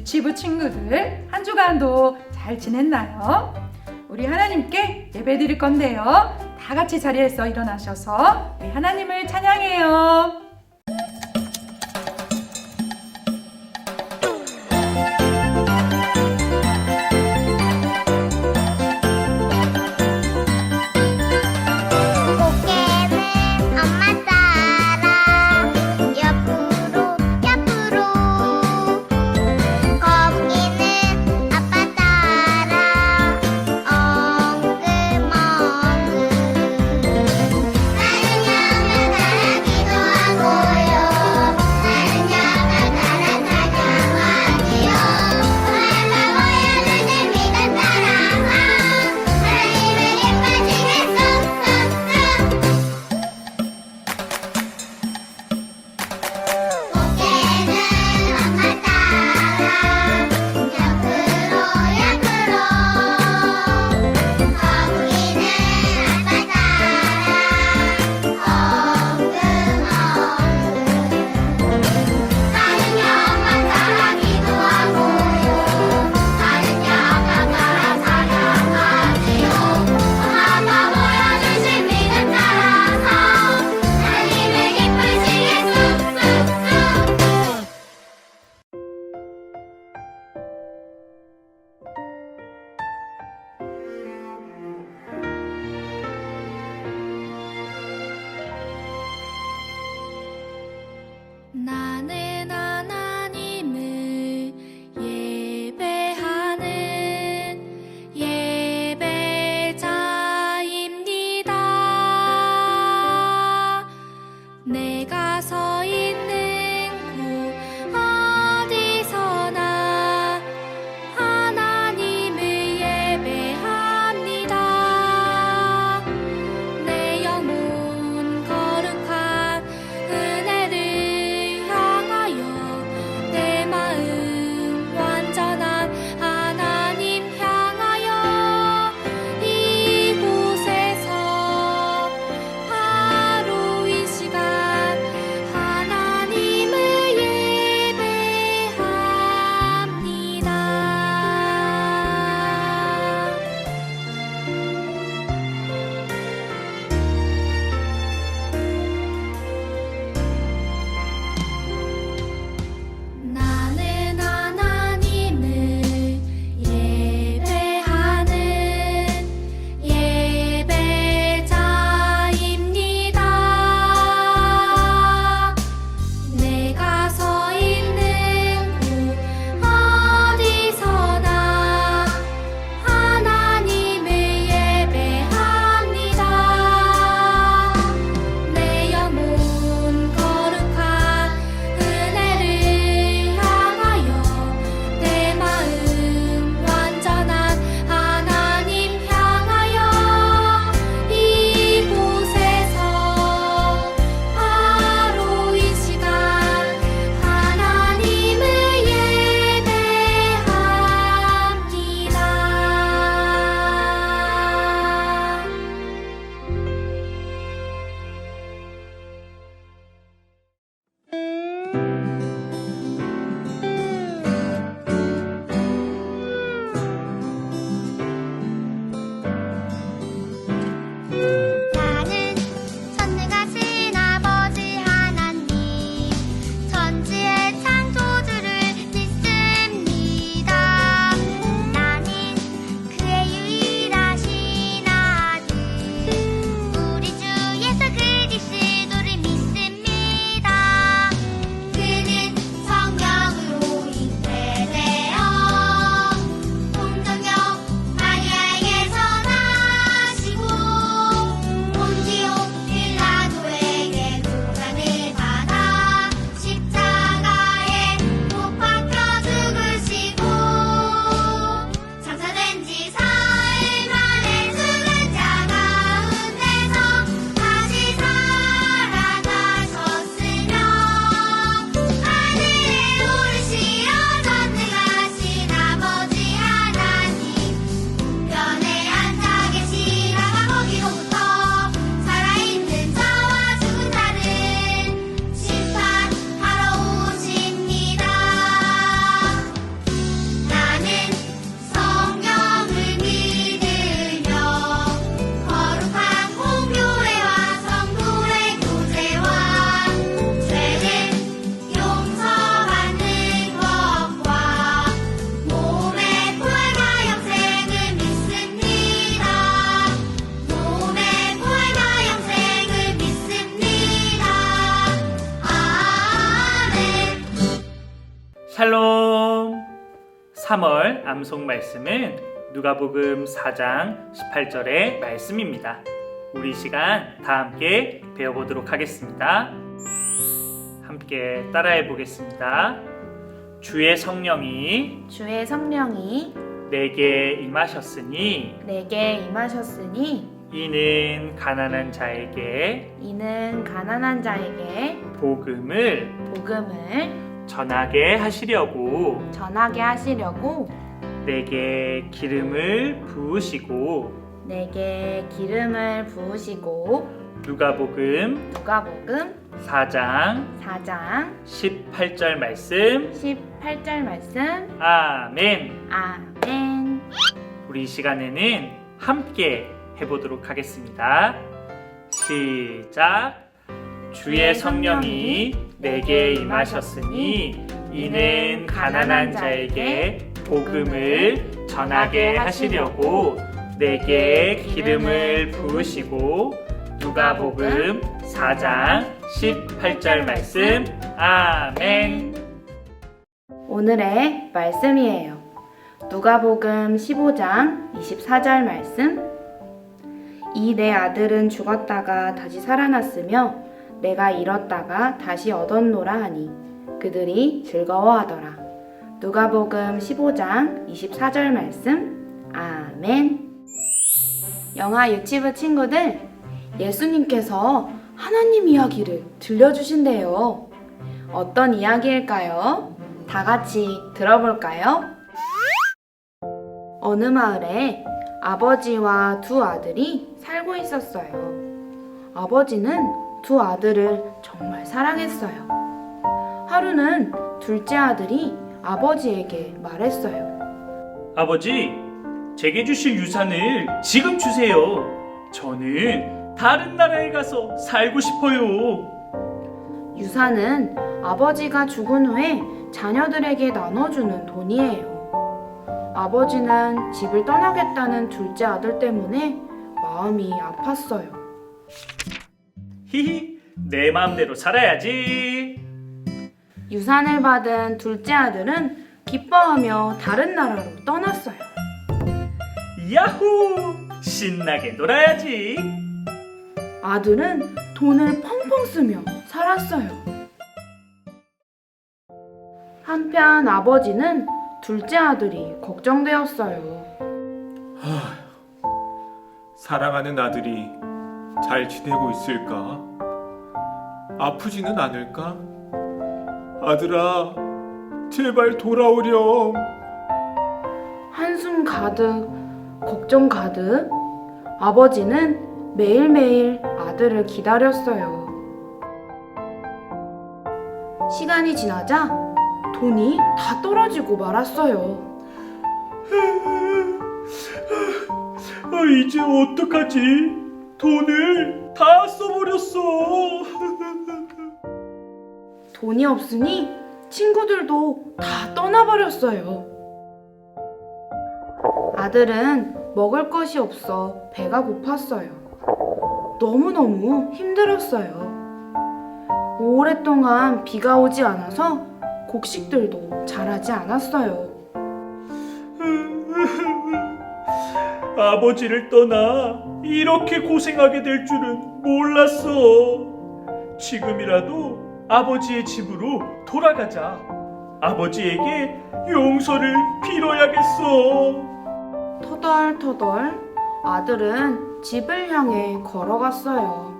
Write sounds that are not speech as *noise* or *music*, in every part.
유치부 친구들 한 주간도 잘 지냈나요? 우리 하나님께 예배 드릴 건데요. 다 같이 자리에서 일어나셔서 하나님을 찬양해요. 암송 말씀은 누가복음 4장 18절의 말씀입니다. 우리 시간 다 함께 배워보도록 하겠습니다. 함께 따라해 보겠습니다. 주의 성령이 주의 성령이 내게 임하셨으니 내게 임하셨으니 이는 가난한 자에게 이는 가난한 자에게 복음을 복음을 전하게 하시려고 전하게 하시려고 내게 기름을 부으시고 내게 기름을 부으시고 누가복음 누가복음 4장 4장 18절 말씀 18절 말씀 아멘. 아멘 우리 이 시간에는 함께 해보도록 하겠습니다. 시작. 주의 성령이 내게 임하셨으니 이는 가난한 자에게 복음을 전하게 하시려고 내게 기름을 부으시고 누가복음 4장 18절 말씀 아멘. 오늘의 말씀이에요. 누가복음 15장 24절 말씀. 이 내 아들은 죽었다가 다시 살아났으며 내가 잃었다가 다시 얻었노라 하니 그들이 즐거워하더라. 누가복음 15장 24절 말씀. 아멘. 영화 유치부 친구들, 예수님께서 하나님 이야기를 들려주신대요. 어떤 이야기일까요? 다 같이 들어볼까요? 어느 마을에 아버지와 두 아들이 살고 있었어요. 아버지는 두 아들을 정말 사랑했어요. 하루는 둘째 아들이 아버지에게 말했어요. 아버지, 제게 주실 유산을 지금 주세요. 저는 다른 나라에 가서 살고 싶어요. 유산은 아버지가 죽은 후에 자녀들에게 나눠주는 돈이에요. 아버지는 집을 떠나겠다는 둘째 아들 때문에 마음이 아팠어요. 히히, 내 마음대로 살아야지. 유산을 받은 둘째 아들은 기뻐하며 다른 나라로 떠났어요. 야호! 신나게 놀아야지. 아들은 돈을 펑펑 쓰며 살았어요. 한편 아버지는 둘째 아들이 걱정되었어요. 사랑하는 아들이 잘 지내고 있을까? 아프지는 않을까? 아들아, 제발 돌아오렴. 한숨 가득, 걱정 가득, 아버지는 매일매일 아들을 기다렸어요. 시간이 지나자 돈이 다 떨어지고 말았어요. 아, 이제 어떡하지? 돈을 다 써버렸어. *laughs* 돈이 없으니 친구들도 다 떠나버렸어요. 아들은 먹을 것이 없어 배가 고팠어요. 너무너무 힘들었어요. 오랫동안 비가 오지 않아서 곡식들도 자라지 않았어요. *laughs* 아버지를 떠나 이렇게 고생하게 될 줄은 몰랐어. 지금이라도 아버지의 집으로 돌아가자. 아버지에게 용서를 빌어야겠어. 터덜터덜 아들은 집을 향해 걸어갔어요.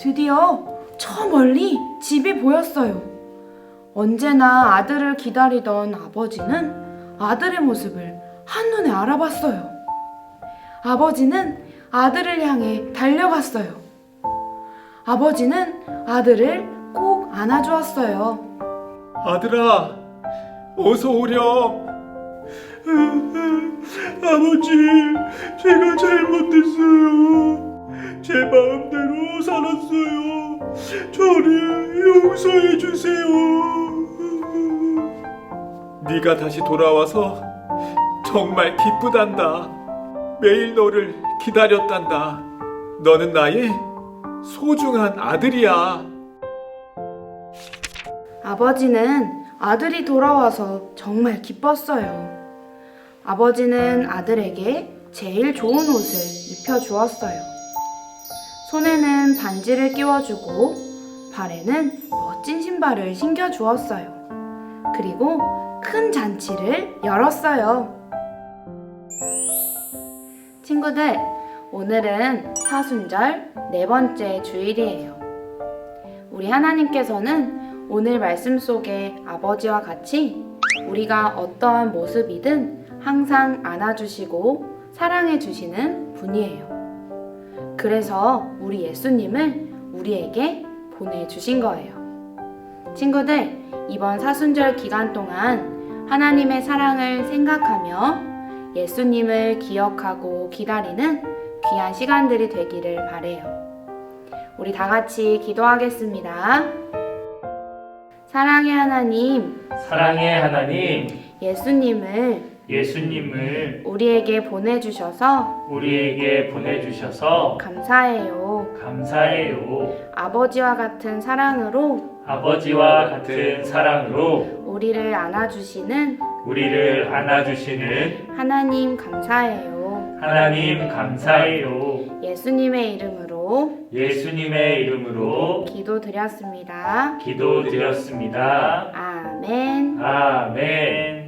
드디어 저 멀리 집이 보였어요. 언제나 아들을 기다리던 아버지는 아들의 모습을 한눈에 알아봤어요. 아버지는 아들을 향해 달려갔어요. 아버지는 아들을 꼭 안아주었어요. 아들아, 어서 오렴. 아버지, 제가 잘못했어요. 제 마음대로 살았어요. 저를 용서해 주세요. 네가 다시 돌아와서 정말 기쁘단다. 매일 너를 기다렸단다. 너는 나의 소중한 아들이야. 아버지는 아들이 돌아와서 정말 기뻤어요. 아버지는 아들에게 제일 좋은 옷을 입혀주었어요. 손에는 반지를 끼워주고 발에는 멋진 신발을 신겨주었어요. 그리고 큰 잔치를 열었어요. 친구들, 오늘은 사순절 네 번째 주일이에요. 우리 하나님께서는 오늘 말씀 속에 아버지와 같이 우리가 어떠한 모습이든 항상 안아주시고 사랑해주시는 분이에요. 그래서 우리 예수님을 우리에게 보내주신 거예요. 친구들, 이번 사순절 기간 동안 하나님의 사랑을 생각하며 예수님을 기억하고 기다리는 귀한 시간들이 되기를 바래요. 우리 다 같이 기도하겠습니다. 사랑의 하나님, 사랑의 하나님, 예수님을 예수님을 우리에게 보내주셔서 우리에게 보내주셔서 감사해요. 감사해요. 아버지와 같은 사랑으로 아버지와 같은 사랑으로 우리를 안아주시는 우리를 안아주시는 하나님 감사해요. 하나님 감사해요. 예수님의 이름으로 예수님의 이름으로 기도드렸습니다. 기도드렸습니다. 아멘. 아멘.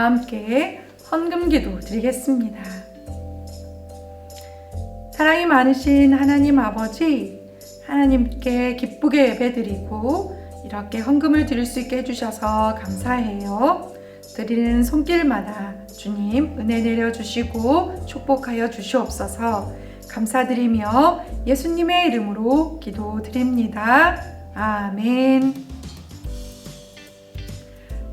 다 함께 헌금기도 드리겠습니다. 사랑이 많으신 하나님 아버지, 하나님께 기쁘게 예배드리고 이렇게 헌금을 드릴 수 있게 해주셔서 감사해요. 드리는 손길마다 주님 은혜 내려주시고 축복하여 주시옵소서 감사드리며 예수님의 이름으로 기도드립니다. 아멘.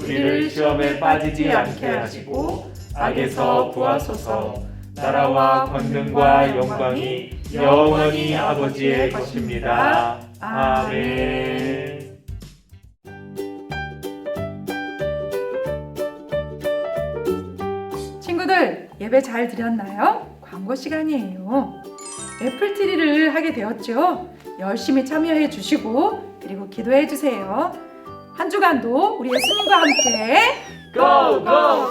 우리를 시험에 빠지지 않게 하시고 악에서 구하소서 나라와 권능과 영광이 영원히 아버지의 것입니다. 아멘. 친구들 예배 잘 드렸나요? 광고 시간이에요. 애플 트리를 하게 되었죠. 열심히 참여해 주시고 그리고 기도해 주세요. 한 주간도 우리 예수님과 함께 고고고!